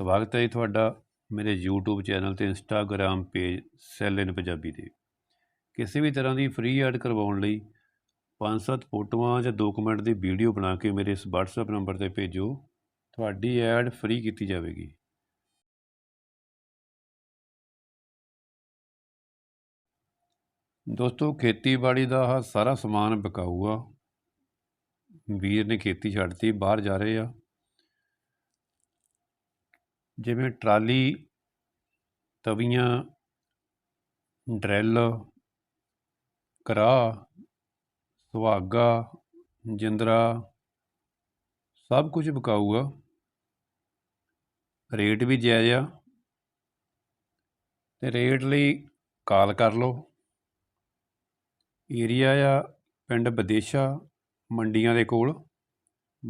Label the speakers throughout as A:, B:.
A: ਸਵਾਗਤ ਹੈ ਜੀ ਤੁਹਾਡਾ ਮੇਰੇ YouTube ਚੈਨਲ ਤੇ Instagram ਪੇਜ ਸੈਲ ਇਨ ਪੰਜਾਬੀ ਤੇ। ਕਿਸੇ ਵੀ ਤਰ੍ਹਾਂ ਦੀ ਫ੍ਰੀ ਐਡ ਕਰਵਾਉਣ ਲਈ ਪੰਜ ਸੱਤ ਫੋਟੋਆਂ ਜਾਂ ਦੋ ਮਿੰਟ ਦੀ ਵੀਡੀਓ ਬਣਾ ਕੇ ਮੇਰੇ ਇਸ WhatsApp ਨੰਬਰ ਤੇ ਭੇਜੋ, ਤੁਹਾਡੀ ਐਡ ਫ੍ਰੀ ਕੀਤੀ ਜਾਵੇਗੀ। ਦੋਸਤੋ, ਖੇਤੀਬਾੜੀ ਦਾ ਆਹ ਸਾਰਾ ਸਮਾਨ ਵਿਕਾਊ ਆ। ਵੀਰ ਨੇ ਖੇਤੀ ਛੱਡਤੀ, ਬਾਹਰ ਜਾ ਰਹੇ ਆ। ਜਿਵੇਂ ਟਰਾਲੀ, ਤਵੀਆਂ, ਡਰੈਲ, ਕਰਾਹ, ਸੁਹਾਗਾ, ਜਿੰਦਰਾ, ਸਭ ਕੁਝ ਵਿਕਾਊ ਆ ਰੇਟ ਵੀ ਜਾਇਜ਼ ਆ। ਅਤੇ ਰੇਟ ਲਈ ਕਾਲ ਕਰ ਲਓ। ਏਰੀਆ ਆ ਪਿੰਡ ਬਦੇਸ਼ਾ, ਮੰਡੀਆਂ ਦੇ ਕੋਲ,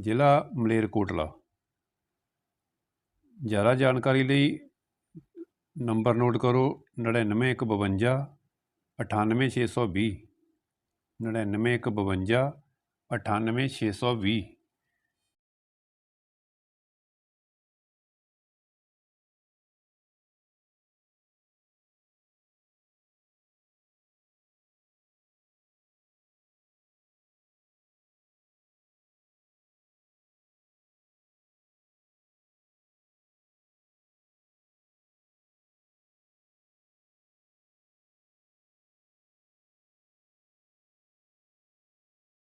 A: ਜ਼ਿਲ੍ਹਾ ਮਲੇਰਕੋਟਲਾ। ਜ਼ਿਆਦਾ ਜਾਣਕਾਰੀ ਲਈ ਨੰਬਰ ਨੋਟ ਕਰੋ 99152 98620 99152 98620